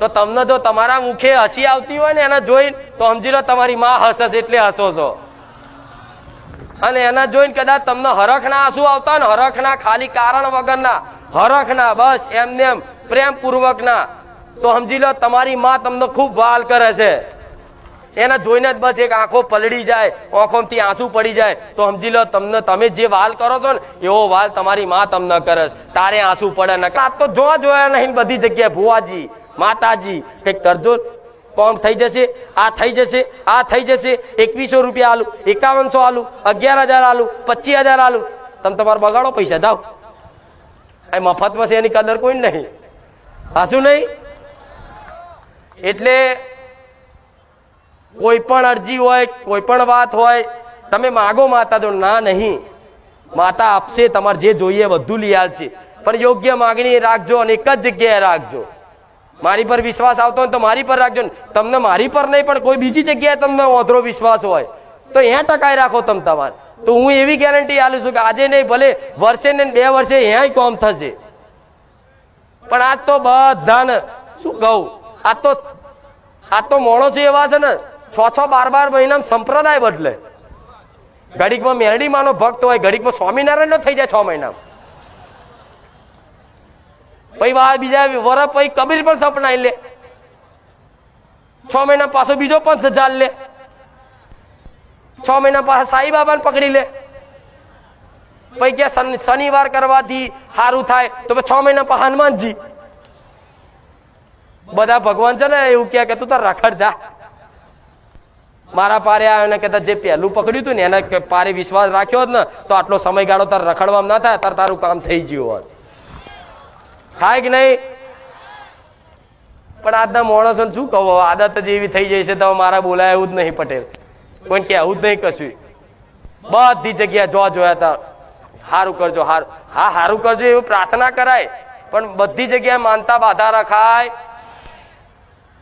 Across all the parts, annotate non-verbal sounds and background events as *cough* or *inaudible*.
તો તમને જો તમારા મુખે હસી આવતી હોય ને એને જોઈને, તો સમજી લો તમારી માં હસે છે એટલે હસો છો. અને એના જોઈને કદાચ તમને હરખના આંસુ આવતા ને હરખના ખાલી કારણ વગરના, હરખના, બસ એમને એમ પ્રેમ પૂર્વકના તો સમજી લો તમારી માં તમને ખૂબ વાલ કરે છે. એને જોઈને જ બસ એક આંખો પલળી જાય આંખોમાંથી આંસુ પડી જાય. તો સમજી લો તમને, તમે જે વાલ કરો છો ને, એવો વાલ તમારી માં તમને કરે તારે આંસુ પડે ને આ તો જોવા જોયા નહીં બધી જગ્યાએ ભુવાજી. માતાજી, કંઈક કરજો. કોમ થઈ જશે, આ થઈ જશે, આ થઈ જશે. એકવીસો રૂપિયા આલુ, એકાવનસો આલુ, અગિયાર હજાર આલુ, પચીસ હજાર આલુ. તમે તમારે બગાડો પૈસા જાઓ. એ મફતમાં છે, એની કદર કોઈ નહીં. હાશું નહીં? એટલે કોઈ પણ અરજી હોય, કોઈ પણ વાત હોય, તમે માગો માતા તો ના નહીં. માતા આપશે, તમારે જે જોઈએ બધું લઈ આવશે પણ યોગ્ય માગણી રાખજો અને એક જ જગ્યાએ રાખજો. મારી પર વિશ્વાસ આવતો હોય તો મારી પર રાખજો તમને મારી પર નહીં, પણ કોઈ બીજી જગ્યાએ તમને ઓધરો વિશ્વાસ હોય, તો અહીંયા ટકાઈ રાખો તમ તમારે. તો હું એવી ગેરંટી આલું છું કે આજે નહીં, ભલે વર્ષે ને બે વર્ષે અહીંયા કોમ થશે. પણ આજ તો બધાને શું કહું આ તો આ તો માણસો એવા છે ને, છ છ, બાર બાર મહિનામાં સંપ્રદાય બદલે. ઘડીકમાં મેરડીમાંનો ભક્ત હોય, ઘડીકમાં સ્વામિનારાયણનો થઈ જાય છ મહિના પછી બીજા વર પછી કબીર પણ સપનાઈ લે. છ મહિના પાછો બીજો પંથ ચાલ લે. છ મહિના પાછા સાઈ બાબાને પકડી લે. પછી કે શનિ- શનિવાર કરવાથી સારું થાય, તો છ મહિના પાછા હનુમાનજી. બધા ભગવાન છે ને એવું કે તું તાર રખડ જા. મારા પારે આવ્યો ને કહેતા, જે પહેલું પકડ્યું હતું ને, એના પારે વિશ્વાસ રાખ્યો હોત ને, તો આટલો સમયગાળો તાર રખડવામાં ના થાય, તાર તારું કામ થઈ ગયું હોત. થાય કે નહીં? પણ આજના માણસોને શું કહો આદત જ એવી થઈ જાય છે તો મારા બોલાય એવું જ નહીં પટેલ. કોઈને કહેવું જ નહીં કશું. બધી જગ્યા જો જોયા તા સારું કરજો, હારું. હા સારું કરજો, એવું પ્રાર્થના કરાય. પણ બધી જગ્યાએ માનતા બાધા રખાય.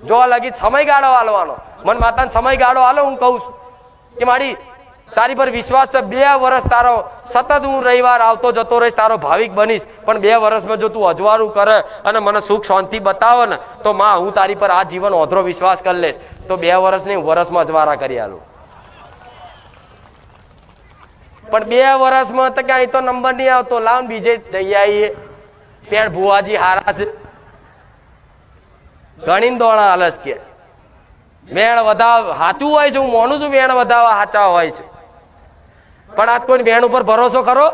જો લગી, સમયગાળો હાલવાનો મન માતાને સમયગાળો હાલો હું કહું છું કે મારી તારી પર વિશ્વાસ છે, બે વર્ષ તારો સતત હું રવિવાર આવતો જતો રહીશ, તારો ભાવિક બનીશ, પણ બે વર્ષમાં જો તું અજવાળું કરે અને મને સુખ શાંતિ બતાવે ને, તો માં, હું તારી પર આ જીવન ઓધરો વિશ્વાસ કરી લઈશ. તો બે વર્ષ નહીં વર્ષમાં અજવાળા કરી આલું. પણ બે વર્ષમાં તો ક્યાંય તો નંબર નહીં આવતો. લાવ બીજે જઈ આવીએ. પેણ ભુવાજી હારા છે. ગણીને દોડા હાલસ કે. મેણ વધાવ સાચું હોય છે, હું માનું છું મેણ વધાવ સાચા હોય છે. પણ આજ કોઈ બહેન ઉપર ભરોસો કરો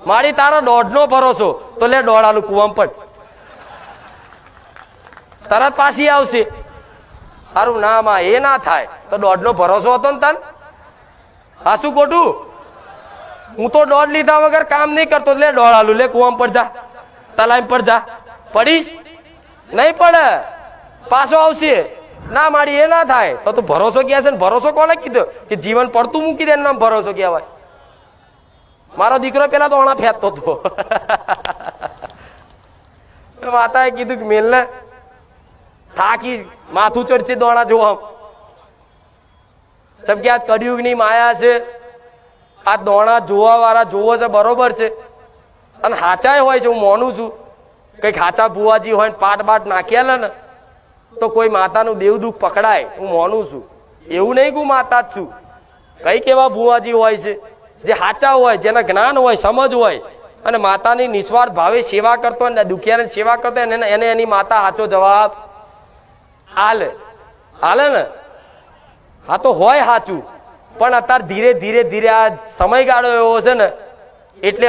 મારી તારો દોઢનો ભરોસો. તો લે દોડાલું કુવામ પણ તરત પાછી આવશે. સારું ના માં એ ના થાય. તો દોઢનો ભરોસો હતો ને તન? હા શું ખોટું? હું તો દોઢ લીધા વગર કામ નહીં કરતો. લે દોડાલું લે કુવામ પર જા. તલાઈમ પર જા. પડીશ? નહીં પડે. પાછો આવશે. ના, મારી એ ના થાય. તો તું ભરોસો કહે છે ને? ભરોસો કોને કીધો? કે જીવન પડતું મૂકી દે નામ ભરોસો કહેવાય. મારો દીકરો પેલા તો ઓણા ફેંકતો હતો. માતાએ કીધું કે મેલને થાકી માથું ચડશે દોણા જોવા. જેમ કે આ કડિયુગની માયા છે. આ દોણા જોવા વાળા જોવો છે, બરોબર છે. અને હાચાય હોય છે, હું મોનું છું. કંઈક હાચા ભુવાજી હોય ને પાટ બાટ નાખ્યા ને તો કોઈ માતાનું દેવ દુઃખ પકડાય, હું મોનું છું. એવું નહીં કે હું માતા જ છું. કઈ એવા ભુવાજી હોય છે? જે સાચા હોય, જેના જ્ઞાન હોય, સમજ હોય. અને માતાની નિસ્વાર્થ ભાવે સેવા કરતો હોય ને દુખિયાની સેવા કરતો એને એને એની માતા સાચો જવાબ હાલે હાલે ને? હા તો હોય સાચું. પણ અત્યારે ધીરે ધીરે ધીરે આ સમયગાળો એવો છે ને, એટલે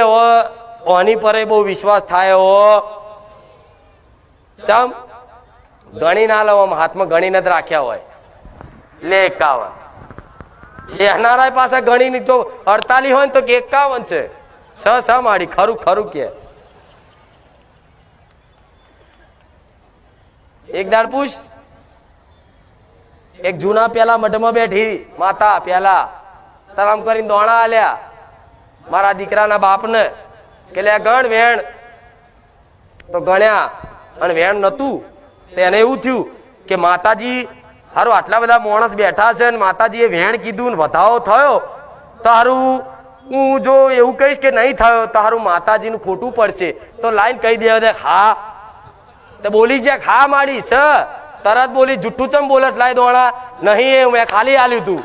આની પર બહુ વિશ્વાસ થાય ઓ ચમ? ગણી ના લો હાથમાં ગણીને જ રાખ્યા હોય. લે એકાવન. લેનારા પાસે ગણીને જો અડતાલીસ હોય ને તો એકાવન છે. સ સ માડી, ખરું ખરું કે. એક દાડ પૂછ. એક જૂના પેલા મઢમાં બેઠી, માતા પેલા તરામ કરીને દોણા આલ્યા. મારા દીકરાના બાપને કે લે ગણ વેણ. તો ગણ્યા અને વેણ નતું. તો એને એવું થયું કે માતાજી, હારું, આટલા બધા માણસ બેઠા છે ને માતાજીએ વેણ કીધું ને વધાવો થયો તો હારું હું જો એવું કહીશ કે નહીં થયો તો હારું માતાજીનું ખોટું પડશે. તો લાઈન કહી દેવા દે હા. તો બોલી છે હા માડી છ, તરત બોલી, જુઠ્ઠું ચમ બોલત લાય દોણા નહીં એ, મેં ખાલી આલ્યું તું.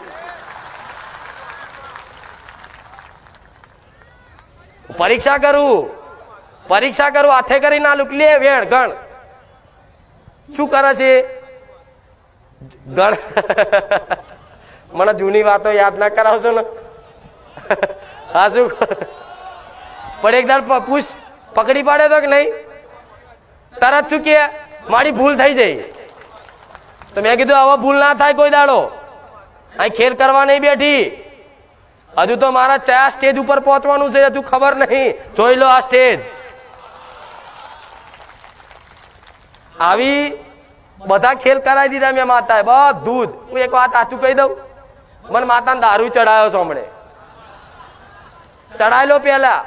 પરીક્ષા કરું. પરીક્ષા કરું, હાથે કરી ના લુકલી વેણ, ગણ. શું કરે છે? મને જૂની વાતો યાદ ના કરાવશો ને? હા, શું પણ એક દાડ પૂછ, પકડી પાડે તો કે નહીં? તરત શું કે મારી ભૂલ થઈ જઈ. તો મેં કીધું હવે ભૂલ ના થાય કોઈ દાડો. અહીં ખેર કરવા નહીં બેઠી. હજુ તો મારા ચા સ્ટેજ ઉપર પહોંચવાનું છે, હજુ ખબર નહીં. જોઈ લો આ સ્ટેજ. આવી બધા ખેલ કરાવી દીધા મેં માતાએ. બધું જ હું એક વાત આચું કહી દઉં. મને માતાને દારૂ ચડાયો છો હમણે. ચડાયેલો પેલા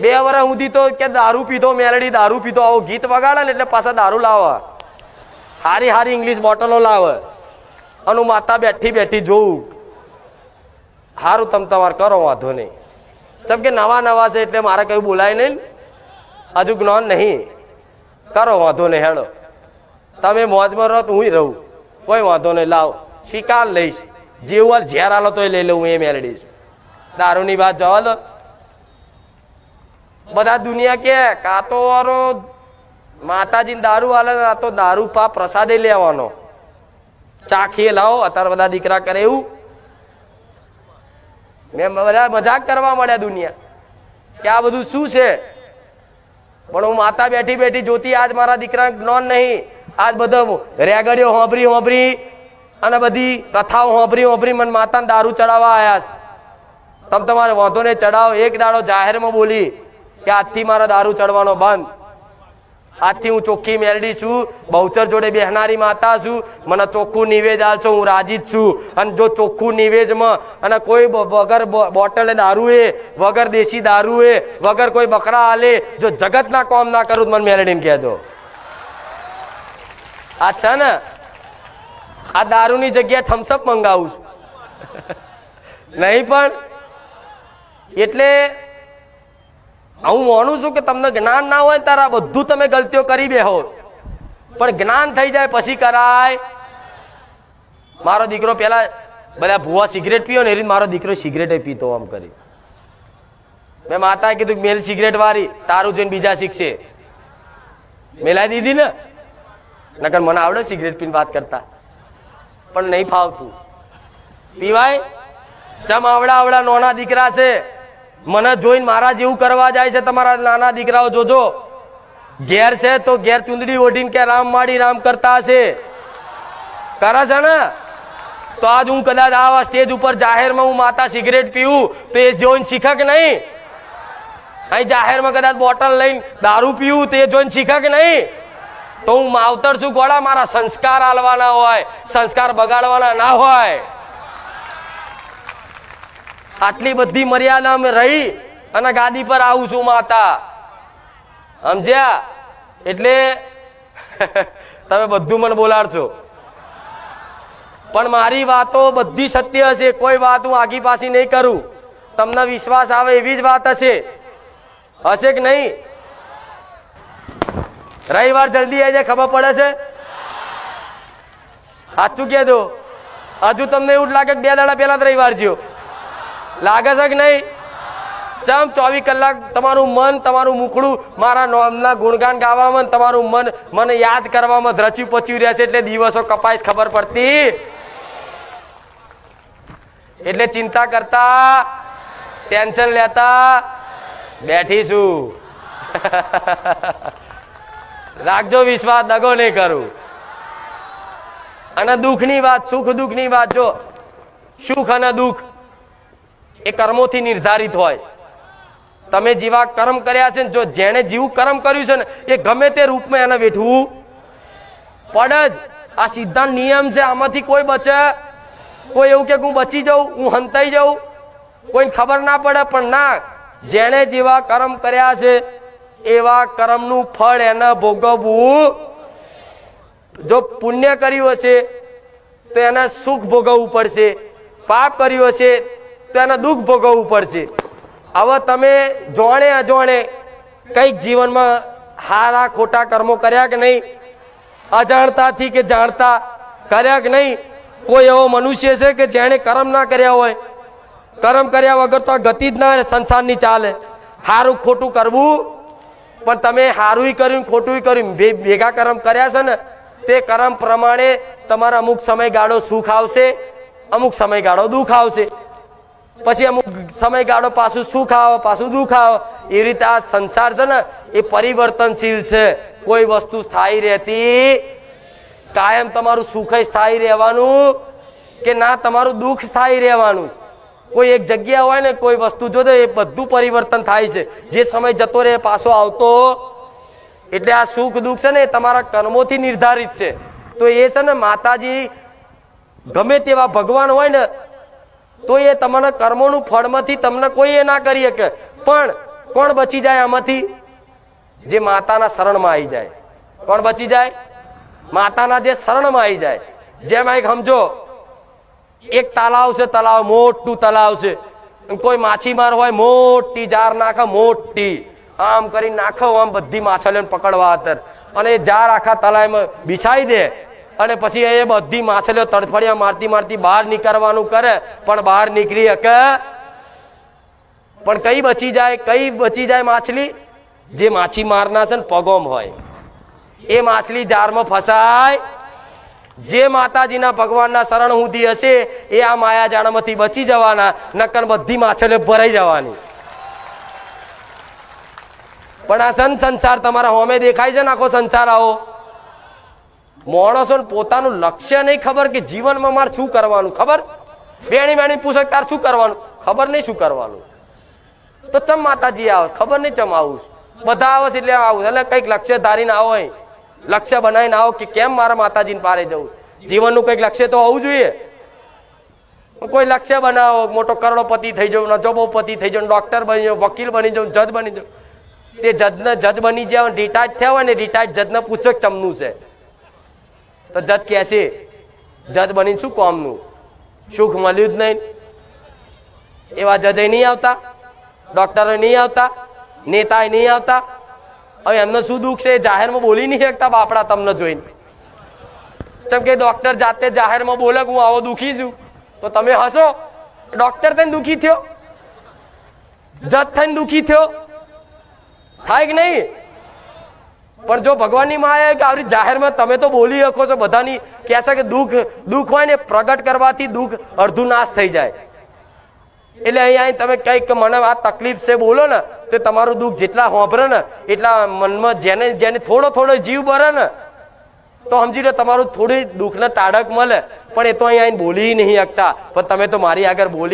બે વર્ષ સુધી તો કે દારૂ પીધો, મેલડી દારૂ પીધો. આવો ગીત વગાડે ને એટલે પાછા દારૂ લાવે. હારી હારી ઇંગ્લિશ બોટલો લાવે. અને હું માતા બેઠી બેઠી જોઉં. સારું તમે તમારે કરો, વાંધો નહીં. ચમ કે નવા નવા છે એટલે મારે કઈ બોલાય નહીં. હજુ જ્ઞાન નહીં. કરો વાંધો નહીં હેડો તમે મોજમાં રહો તો હું રહું. કોઈ વાંધો નહીં, લાવ. સ્વીકાર લઈશ. જેવું ઝેર આલો તોય લઈ લઉં એ મેળવીશ દારૂની વાત જવા દો. બધા દુનિયા કે કાતો વારો માતાજી દારૂ આલે, આ તો દારૂ પા પ્રસાદે લેવાનો ચાખીએ લાવો, અત્યારે બધા દીકરા કરે એવું. મેં બધા મજાક કરવા મળ્યા દુનિયા. કે આ બધું શું છે? પણ હું માતા બેઠી બેઠી જોતી આજ મારા દીકરા જ્ઞાન નહીં. આજ બધો રેગડીઓ હોંભરી હોંભરી અને બધી કથાઓ હોંભરી હોંભરી મને માતાને દારૂ ચડાવવા આવ્યા છે. તમે તમારે વાંધો ને ચડાવો. એક દાડો જાહેરમાં બોલી કે આજથી મારા દારૂ ચડવાનો બંધ. આજથી હું ચોખ્ખી મેરડી છું, બહુચર જોડે બેહનારી માતા છું, મને ચોખ્ખું નિવેદ આલશો, હું રાજી જ છું. અને જો ચોખ્ખું નિવેદમાં અને કોઈ વગર બોટલે દારૂ એ, વગર દેશી દારૂ એ, વગર કોઈ બકરા આલે, જો જગતના કોમ ના કરું મને મેરડીને કહેજો. આ છે ને, આ દારૂની જગ્યાએ થમ્સઅપ મંગાવું છું. નહીં પણ, એટલે હું માનું છું કે તમને જ્ઞાન ના હોય તારા બધું તમે ગલતીઓ કરી બેહો. પણ જ્ઞાન થઈ જાય પછી કરાય. મારો દીકરો પેલા બધા ભૂવા સિગરેટ પીયો ને એ મારો દીકરો સિગરેટ પીતો આમ કરી. મેં માતાએ કીધું મેલ સિગરેટ વાળી, તારું જોઈને બીજા શીખશે. મેલાઈ દીધી ને? નકર મને આવડે સિગરેટ પીને વાત કરતા. પણ નહીં ફાવતું. પીવાય? ચમ આવડા આવડા નોના દીકરા છે. મને જોઈને મારા જેવું કરવા જાય છે, તમારા નાના દીકરાઓ જોજો. ઘેર છે તો ઘેર ચુંદડી ઓઢીને કે રામ માડી રામ કરતા હશે. કરે છે ને? તો આજ હું કદાચ આવા સ્ટેજ ઉપર જાહેરમાં હું માતા સિગરેટ પીવું, તો એ જોઈને શીખે કે નહીં. અહીં જાહેરમાં કદાચ બોટલ લઈને દારૂ પીવું, તો એ જોઈને શીખે કે નહીં. તો હું માવતર છું ગોળા, મારા સંસ્કાર આલવાના હોય, સંસ્કાર બગાડવાના ના હોય. આટલી બધી મર્યાદા અમે રહી અને ગાદી પર આવું છું માતા. સમજ્યા? એટલે *laughs* તમે બધું મને બોલાડશો. પણ મારી વાતો બધી સત્ય હશે, કોઈ વાત હું આગી પાછી નહીં કરું. તમને વિશ્વાસ આવે એવી જ વાત હશે. હશે કે નહીં? રવિવાર જલ્દી આવી જાય, ખબર પડે છે? સાચું કહેજો. હજુ તમને એવું જ લાગે બે દાડા પહેલા જ રવિવાર જ્યો લાગે છે કે નહીં? ચમ, ચોવીસ કલાક તમારું મન, તમારું મુખડું મારા નોમના ગુણગાન ગાવામાં તમારું મન, મને યાદ કરવામાં ધ્રચ્યું પચ્યું રહેશે એટલે દિવસો કપાય ખબર પડતી. એટલે ચિંતા કરતા, ટેન્શન લેતા બેઠીશું. *laughs* રાખજો વિશ્વાસ, દગો નહીં કરું. અને દુઃખની વાત, સુખ દુઃખની વાત જો, સુખ અને દુઃખ એ કર્મોથી નિર્ધારિત હોય. તમે જેવા કર્મ કર્યા છે ને, જો જેણે જેવું કર્મ કર્યું છે ને, એ ગમે તે રૂપમાં એને વેઠવું. પડે જ આ સિદ્ધાંત નિયમ છે, આમાંથી કોઈ બચે. કોઈ એવું કે હું બચી જાઉં, હું હંતાઈ જાઉં. કોઈ ખબર ના પડે, પણ ના, જેણે જેવા કર્મ કર્યા છે, એવા કર્મનું ફળ એને ભોગવવું. જો પુણ્ય કર્યું હશે, તો એને સુખ ભોગવવું પડશે. પાપ કર્યું હશે તો એને દુઃખ ભોગવવું પડશે. હવે તમે જોણે અજોણે કંઈક જીવનમાં હારા ખોટા કર્મો કર્યા કે નહીં? અજાણતાથી કે જાણતા કર્યા કે નહીં? કોઈ એવો મનુષ્ય છે કે જેણે કર્મ ના કર્યા હોય? કર્મ કર્યા વગર તો ગતિ જ ના સંસારની ચાલે. સારું ખોટું કરવું, પણ તમે સારું કર્યું ખોટું કર્યું ભેગા કર્મ કર્યા છે ને, તે કર્મ પ્રમાણે તમારા અમુક સમયગાળો સુખ આવશે, અમુક સમયગાળો દુઃખ આવશે. પછી અમુક સમયગાળો પાછું સુખ આવે પાછું દુઃખ આવે એ રીતે આ સંસાર છે ને, એ પરિવર્તનશીલ છે. કોઈ વસ્તુ સ્થાયી રહેતી કાયમ તમારું સુખ સ્થાયી રહેવાનું કે ના, તમારું દુઃખ સ્થાયી રહેવાનું કોઈ એક જગ્યા હોય ને, કોઈ વસ્તુ જો તો એ બધું પરિવર્તન થાય છે. જે સમય જતો રહે, પાછો આવતો, એટલે આ સુખ દુઃખ છે ને, એ તમારા કર્મોથી નિર્ધારિત છે. તો એ છે ને, માતાજી ગમે તેવા ભગવાન હોય ને તો એ તમારા કર્મોનું ફળમાંથી તમને કોઈ એ ના કરી શકે. પણ કોણ બચી જાય આમાંથી? જે માતાના શરણમાં આવી જાય. કોણ બચી જાય? માતાના જે શરણમાં આવી જાય. જેમ એક સમજો, એક તલાવ છે, તલાવ મોટું તલાવ છે. કોઈ માછીમાર હોય, મોટી જાર નાખે, મોટી. આમ કરી નાખો, આમ બધી માછલીઓને પકડવા અત્યારે અને એ જાર આખા તલાવમાં બિછાઈ દે. અને પછી એ બધી માછલીઓ તડફડિયા મારતી મારતી બહાર નીકળવાનું કરે. પણ બહાર નીકળી શકે પણ કઈ બચી જાય, કઈ બચી જાય માછલી? જે માછી મારના છે ને પગોમ હોય. એ માછલી જારમાં ફસાય. જે માતાજીના ભગવાનના શરણ સુધી હશે, એ આ માયાજાળમાંથી બચી જવાના, નકર બધી માછલીઓ ભરાઈ જવાની. પણ આ સન સંસાર તમારા હોમે દેખાય છે ને આખો સંસાર આવો? માણસો પોતાનું લક્ષ્ય નહીં ખબર કે જીવનમાં મારે શું કરવાનું, ખબર? બેણી બેણી પૂછક તાર શું કરવાનું? ખબર નહીં શું કરવાનું. તો ચમ માતાજી આવે? ખબર નહીં ચમ આવું બધા આવે છે એટલે આવું એટલે કંઈક લક્ષ્ય ધારીને આવો લક્ષ્ય બનાવીને આવો કે કેમ મારા માતાજીને પારે જવું જીવનનું કંઈક લક્ષ્ય તો હોવું જોઈએ. કોઈ લક્ષ્ય બનાવો, મોટો કરોડોપતિ થઈ જવું, નજોબોપતિ થઈ જવું, ડોક્ટર બની જાઉં વકીલ બની જાઉં જજ બની જાઉં તે જજને જજ બની જાય રિટાયર્ડ થયા હોય ને રિટાયર્ડ જજને પૂછો કે ચમનું છે? તો જત કહે છે? જજ બની શું કોમનું? સુખ મળ્યું જ નહીં. એવા જજે નહીં આવતા ડોક્ટરો નહીં આવતા નેતાએ નહીં આવતા. હવે એમને શું દુઃખ છે? જાહેરમાં બોલી નહીં શકતા બાપડા તમને જોઈને. જેમ કે ડોક્ટર જાતે જાહેરમાં બોલે હું આવો દુઃખી છું, તો તમે હસો. ડોક્ટર થઈને દુઃખી થયો? જજ થઈને દુઃખી થયો? થાય કે નહીં? પણ જો ભગવાનની માયા કે આવી જાહેરમાં તમે તો બોલી શકો છો, બધાની કહે છે કે દુઃખ દુઃખ હોય ને પ્રગટ કરવાથી દુઃખ અડધું નાશ થઈ જાય. એટલે અહીંયા તમે કંઈક મને આ તકલીફ છે બોલો ને, તે તમારું દુઃખ જેટલા હોભરે ને, એટલા મનમાં જેને જેને થોડો થોડો જીવ ભરે ને, તો સમજી લો તમારું થોડી દુઃખને તાડક મળે. પણ એ તો અહીંયા બોલી નહીં શકતા. પણ તમે તો મારી આગળ બોલી